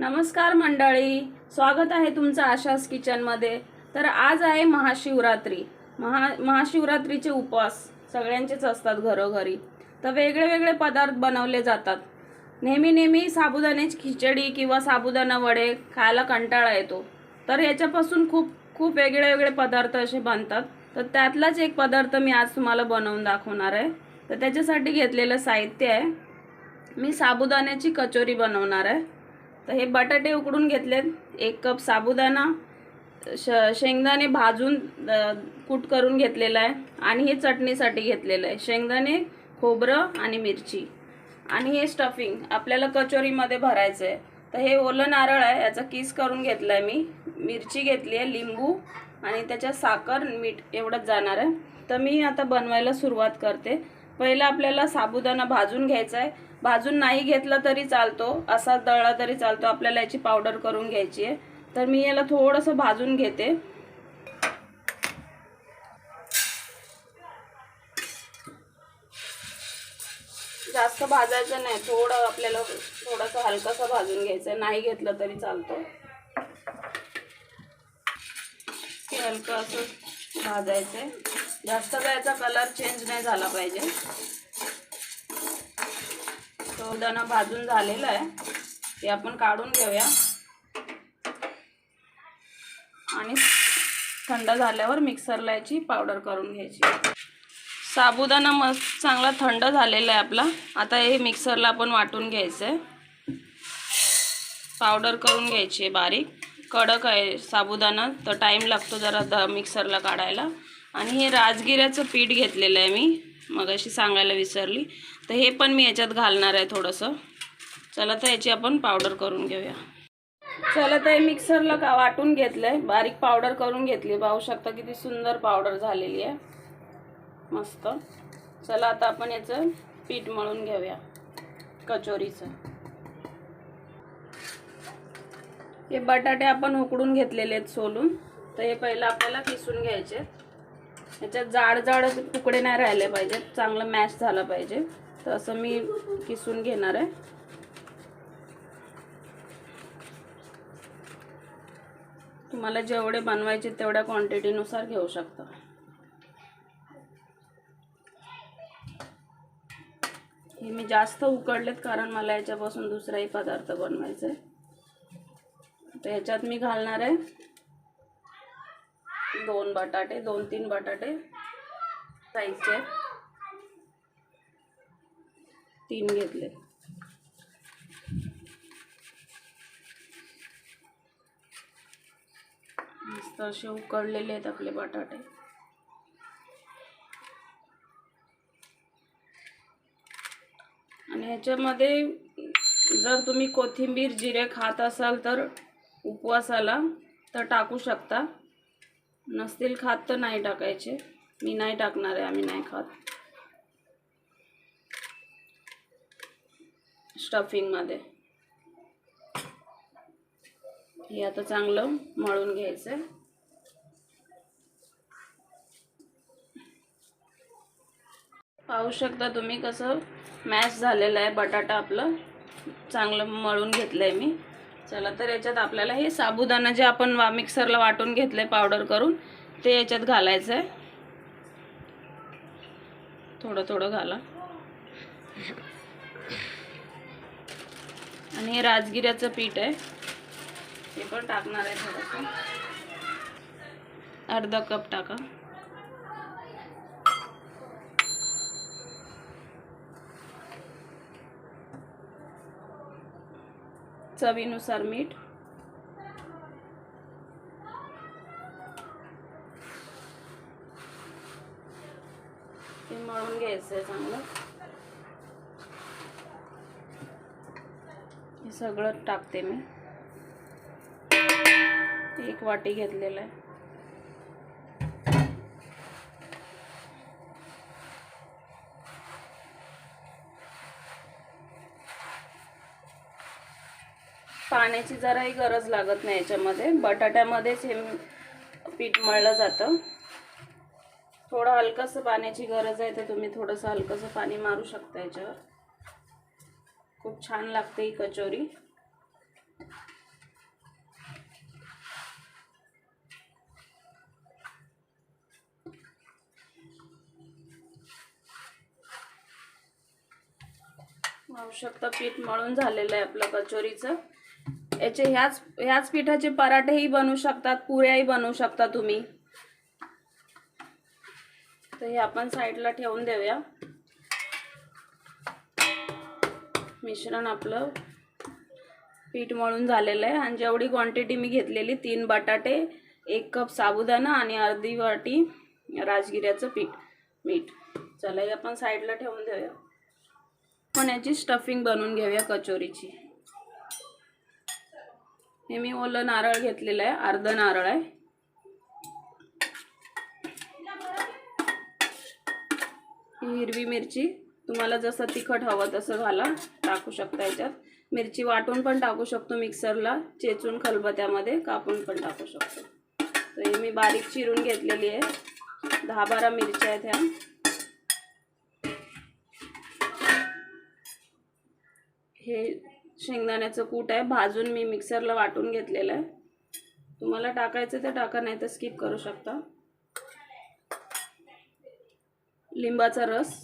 नमस्कार मंडळी स्वागत आहे तुमचं आशास किचनमध्ये तर आज आहे महाशिवरात्री. महा महाशिवरात्रीचे उपवास सगळ्यांचेच असतात घरोघरी. तर वेगळे वेगळे पदार्थ बनवले जातात. नेहमी नेहमी साबुदाण्याची खिचडी किंवा साबुदाणा वडे खायला कंटाळा येतो. तर याच्यापासून खूप खूप वेगळे वेगळे पदार्थ असे बनतात. तर त्यातलाच एक पदार्थ मी आज तुम्हाला बनवून दाखवणार आहे. तर त्याच्यासाठी घेतलेलं साहित्य आहे. मी साबुदाण्याची कचोरी बनवणार आहे. तर हे बटाटे उकडून घेतलेत. एक कप साबुदाणा श शेंगदाणे भाजून कूट करून घेतलेला आहे. आणि हे चटणीसाठी घेतलेलं आहे. शेंगदाणे खोबरं आणि मिरची. आणि हे स्टफिंग आपल्याला कचोरीमध्ये भरायचं आहे. तर हे ओलं नारळ आहे. याचा किस करून घेतला आहे मी. मिरची घेतली आहे लिंबू आणि त्याच्यात साखर मीठ एवढंच जाणार आहे. तर मी आता बनवायला सुरुवात करते. पहिलं आपल्याला साबुदाणा भाजून घ्यायचा आहे. भाजून नाही घेतला तरी चालतो. असा दळला तरी चालतो. आपल्याला याची पावडर करून घ्यायची आहे. तर मी याला थोडंसं भाजून घेते. जास्त भाजायचं नाही. थोडं आपल्याला थोडंसं हलकंसं भाजून घ्यायचं आहे. नाही घेतलं तरी चालतो. ते हलकं असं भाजायचं आहे जास्त काय याचा कलर चेंज नाही झाला पाहिजे. तो भाजून झालेला आहे. ते आपण काढून घेऊया. आणि थंड झाल्यावर मिक्सरला याची पावडर करून घ्यायची. साबुदाणा मस्त चांगला थंड झालेला आहे आपला. आता हे मिक्सरला आपण वाटून घ्यायचं आहे पावडर करून घ्यायची आहे बारीक. कडक आहे साबुदाणा. तर टाईम लागतो जरा द मिक्सरला काढायला. आणि हे राजगिऱ्याचं पीठ घेतलेलं आहे मी. मग अशी सांगायला विसरली. तर हे पण मी याच्यात घालणार आहे थोडंसं. चला तर याची आपण पावडर करून घेऊया. चला तर हे मिक्सरला का वाटून घेतलं आहे बारीक पावडर करून घेतली. पाहू शकता किती सुंदर पावडर झालेली आहे. मस्त. चला आता आपण याचं पीठ मळून घेऊया. कचोरीचं. हे बटाटे आपण उकडून घेतलेले आहेत सोलून. तर हे पहिलं आपल्याला किसून घ्यायचे याच्यात जाड जाड तुकडे नाही राहिले पाहिजेत. चांगलं मॅश झालं पाहिजे. तर असं मी किसून घेणार आहे. तुम्हाला जेवढे बनवायचे तेवढ्या क्वांटिटीनुसार घेऊ शकता. हे मी जास्त उकडलेत कारण मला याच्यापासून दुसराही पदार्थ बनवायचा. आहे तर ह्याच्यात मी घालणार आहे दोन बटाटे दोन तीन बटाटे. साईजचे. तीन घेतले. मस्त असे उकडलेले आहेत आपले बटाटे. आणि ह्याच्यामध्ये जर तुम्ही कोथिंबीर जिरे खात असाल तर उपवासाला तर टाकू शकता. नसतील खात तर नाही टाकायचे. मी नाही टाकणार आहे आम्ही नाही खात. स्टफिंगमध्ये हे आता चांगलं मळून घ्यायचं आहे पाहू शकता तुम्ही कसं मॅश झालेलं आहे बटाटा आपलं. चांगलं मळून घेतलं आहे मी. चला तर याच्यात आपल्याला हे साबुदाणा जे आपण वा मिक्सरला वाटून घेतलं आहे पावडर करून ते याच्यात घालायचं आहे थोडं थोडं घाला. आणि हे राजगिऱ्याचं पीठ आहे. ते पण टाकणार आहे थोडंसं. अर्धा कप टाका. चवीनुसार मीठ. ते मळून घ्यायचं आहे चांगलं. सगळं टाकते मी. एक वाटी घेतलेलं आहे. पाण्याची जराही गरज लागत नाही याच्यामध्ये. बटाट्यामध्येच हे पीठ मळलं जातं. थोडं हलकंसं पाण्याची गरज आहे तर तुम्ही थोडंसं हलकंसं पाणी मारू शकता याच्यावर. खूप छान लागते ही कचोरी. शकता पीठ मळून झालेलं आहे आपलं कचोरीचं. याचे ह्याच ह्याच पिठाचे पराठेही बनवू शकतात पुऱ्याही बनवू शकता तुम्ही. तर हे आपण साईडला ठेवून देऊया. मिश्रण आपलं पीठ मळून झालेलं आहे. आणि जेवढी क्वांटिटी मी घेतलेली तीन बटाटे एक कप साबुदाणा आणि अर्धी वाटी राजगिऱ्याचं पीठ मीठ. चला हे आपण साईडला ठेवून देऊया. पण याची स्टफिंग बनवून घेऊया कचोरीची. हे मी ओलं नारळ घेतलेलं आहे अर्ध नारळ आहे. ही हिरवी मिरची तुम्हाला जसं तिखट हवं तसं घाला टाकू शकता याच्यात. मिरची वाटून पण टाकू शकतो मिक्सरला चेचून खलबत्यामध्ये कापून पण टाकू शकतो. तर ही मी बारीक चिरून घेतलेली आहे. दहा बारा मिरच्या आहेत ह्या. हे शेंगदाण्याचं कूट आहे. भाजून मी मिक्सरला वाटून घेतलेलं आहे. तुम्हाला टाकायचं तर टाका नाही तर स्किप करू शकता. लिंबाचा रस.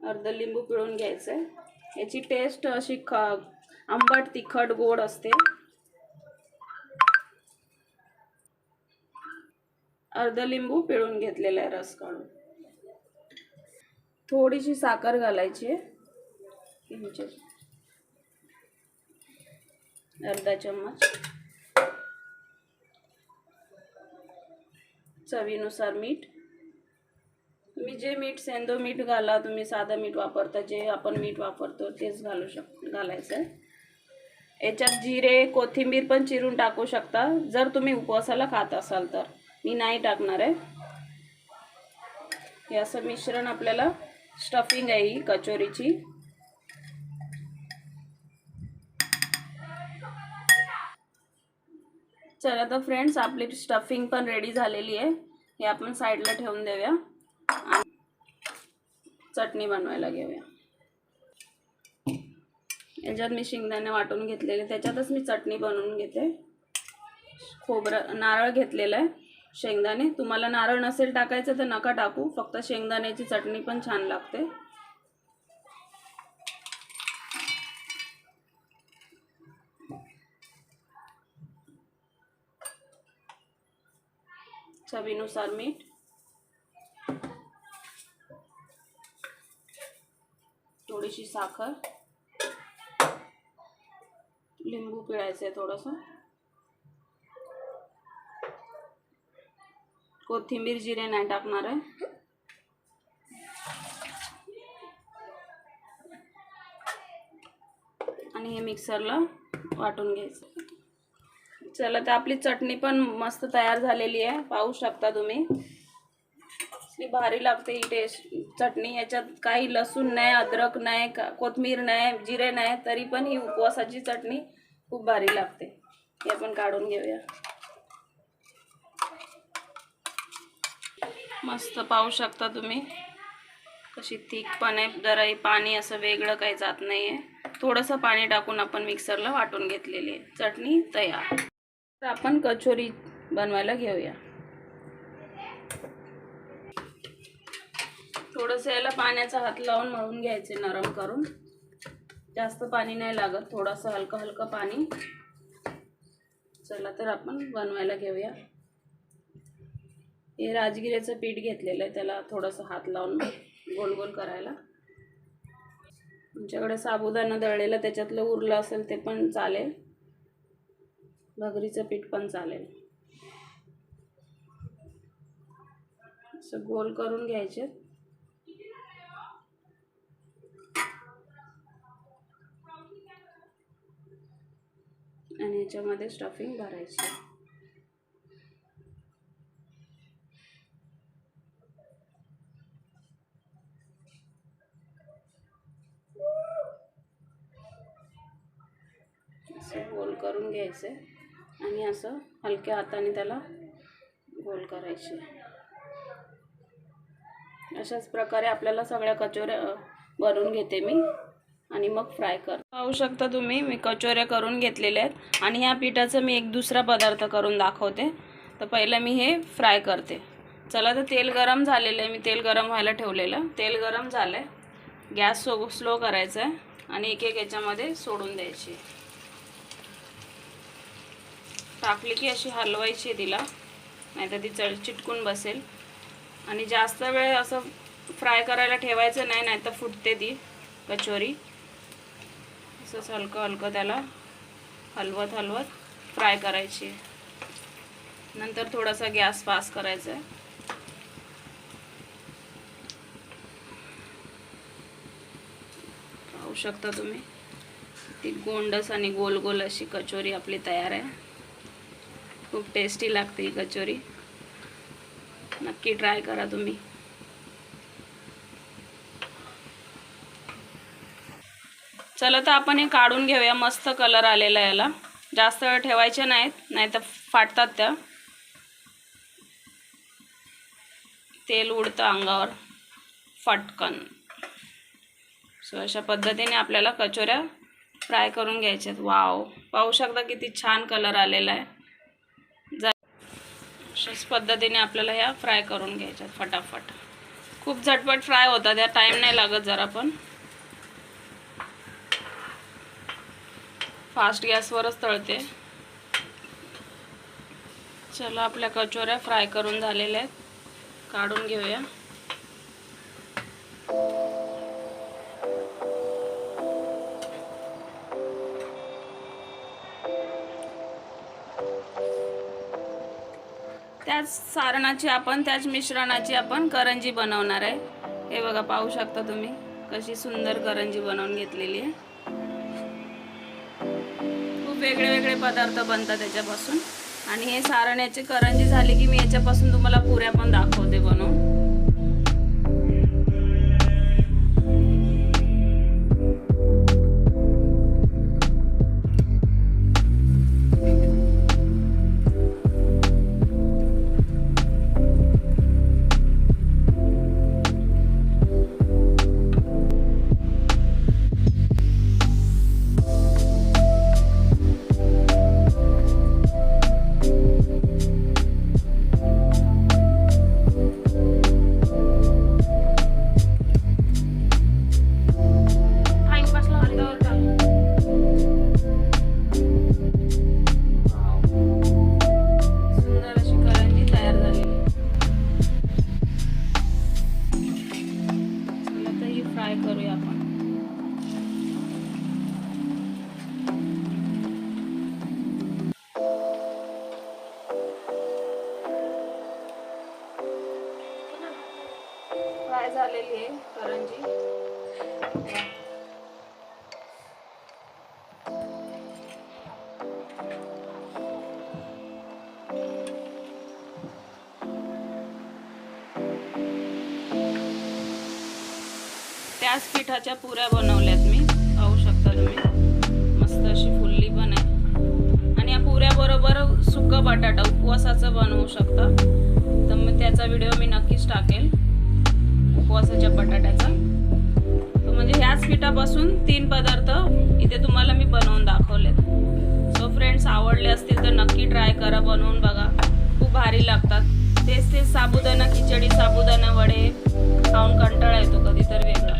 अर्ध लिंबू पिळून घ्यायचं आहे याची टेस्ट अशी ख आंबट तिखट गोड असते. अर्ध लिंबू पिळून घेतलेला आहे रस काढून. थोडीशी साखर घालायची आहे. अर्धा चम्मच. चवीनुसार मीठ. तुम्ही जे मीठ सेंदो मीठ घाला तुम्ही साधं मीठ वापरता जे आपण मीठ वापरतो तेच घालू शक घालायचं आहे याच्यात जिरे कोथिंबीर पण चिरून टाकू शकता. जर तुम्ही उपवासाला खात असाल तर. मी नाही टाकणार आहे. हे असं मिश्रण आपल्याला स्टफिंग आहे ही कचोरीची. चला तर फ्रेंड्स आपली स्टफिंग पण रेडी झालेली आहे. हे आपण साईडला ठेवून देऊया. चटणी बनवायला घेऊया. याच्यात मी शेंगदाणे वाटून घेतलेले त्याच्यातच मी चटणी बनवून घेते. खोबरं नारळ घेतलेलं आहे शेंगदाणे. तुम्हाला नारळ नसेल टाकायचं तर नका टाकू फक्त शेंगदाण्याची चटणी पण छान लागते. चवीनुसार मीठ. थोडीशी साखर. लिंबू पिळायचं आहे थोडंसं. कोथिंबीर जिरे नाही टाकणार आहे. आणि हे मिक्सरला वाटून घ्यायचं. चला तर आपली चटणी पण मस्त तयार झालेली आहे. पाहू शकता तुम्ही. ती भारी लागते ही टेस्ट चटणी याच्यात काही लसूण नाही अद्रक नाही का कोथमीर नाही जिरे नाही तरी पण ही उपवासाची चटणी खूप भारी लागते. हे आपण काढून घेऊया. मस्त पाहू शकता तुम्ही. कशी थिक पण आहे जराही पाणी असं वेगळं काही जात नाही आहे थोडंसं पाणी टाकून आपण मिक्सरला वाटून घेतलेली आहे. चटणी तयार. तर आपण कचोरी बनवायला घेऊया. थोडंसं याला पाण्याचा हात लावून मळून घ्यायचे नरम करून. जास्त पाणी नाही लागत थोडंसं हलकं हलकं पाणी. चला तर आपण बनवायला घेऊया. हे राजगिऱ्याचं पीठ घेतलेलं आहे त्याला थोडंसं हात लावून गोल गोल करायला. तुमच्याकडे साबुदाणा दळलेलं त्याच्यातलं उरलं असेल ते पण चालेल. भगरीचं पीठ पण चालेल. असं गोल करून घ्यायचे. आणि याच्यामध्ये स्टफिंग भरायची. असं गोल करून घ्यायचं आणि असं हलक्या हाताने त्याला गोल करायचे. अशाच प्रकारे आपल्याला सगळ्या कचोऱ्या बनवून घेते मी. आणि मग फ्राय कर. पाहू शकता तुम्ही मी कचोऱ्या करून घेतलेल्या आहेत. आणि ह्या पिठाचं मी एक दुसरा पदार्थ करून दाखवते. तर पहिलं मी हे फ्राय करते. चला तर तेल गरम झालेलं आहे. मी तेल गरम व्हायला ठेवलेलं. तेल गरम झालं आहे गॅस सो स्लो करायचा आहे आणि एक एक याच्यामध्ये सोडून द्यायची. टाकली की अशी हलवायची तिला. नाहीतर ती चढ चिटकून बसेल. आणि जास्त वेळ असं फ्राय करायला ठेवायचं नाही नाहीतर फुटते ती कचोरी. असंच हलकं हलकं त्याला हलवत हलवत फ्राय करायची. नंतर थोडासा गॅस पास करायचा आहे. पाहू शकता तुम्ही ती गोंडस आणि गोल गोल अशी कचोरी आपली तयार आहे. खूप टेस्टी लागते ही कचोरी. नक्की ट्राय करा तुम्ही. चला तर आपण हे काढून घेऊया. मस्त कलर आलेला आहे याला. जास्त वेळ ठेवायचे नाहीत नाही तर फाटतात त्या. तेल उडतं अंगावर. फटकन. सो अशा पद्धतीने आपल्याला कचोऱ्या फ्राय करून घ्यायच्यात वाव पाहू शकता किती छान कलर आलेला आहे. जा अशाच पद्धतीने आपल्याला ह्या फ्राय करून घ्यायच्यात फटाफट. खूप झटपट फ्राय होतात. या टाईम नाही लागत जरा पण. फास्ट गॅसवरच तळते. चला आपल्या कचोऱ्या फ्राय करून झालेल्या आहेत. काढून घेऊया. त्याच सारणाची आपण त्याच मिश्रणाची आपण करंजी बनवणार आहे. हे बघा पाहू शकता तुम्ही कशी सुंदर करंजी बनवून घेतलेली आहे. वेगळे वेगळे पदार्थ बनतात त्याच्यापासून. आणि हे सारण्याची करंजी झाली की मी याच्यापासून तुम्हाला पुऱ्या पण दाखवते. गॅस पिठाच्या पुऱ्या बनवल्यात मी. पाहू शकता तुम्ही. मस्त अशी फुल्ली पण आहे. आणि या पुऱ्याबरोबर सुक बटाटा उपवासाचं बनवू शकता. तर मग त्याचा व्हिडिओ मी नक्कीच टाकेल. उपवासाच्या बटाट्याचा. तर म्हणजे ह्याच पिठापासून तीन पदार्थ इथे तुम्हाला मी बनवून दाखवलेत. सो फ्रेंड्स आवडले असतील तर नक्की ट्राय करा बनवून बघा. खूप भारी लागतात. तेच तेच साबुदाणा खिचडी साबुदाणा वडे. खाऊन कंटाळा येतो कधी तर वेगळा.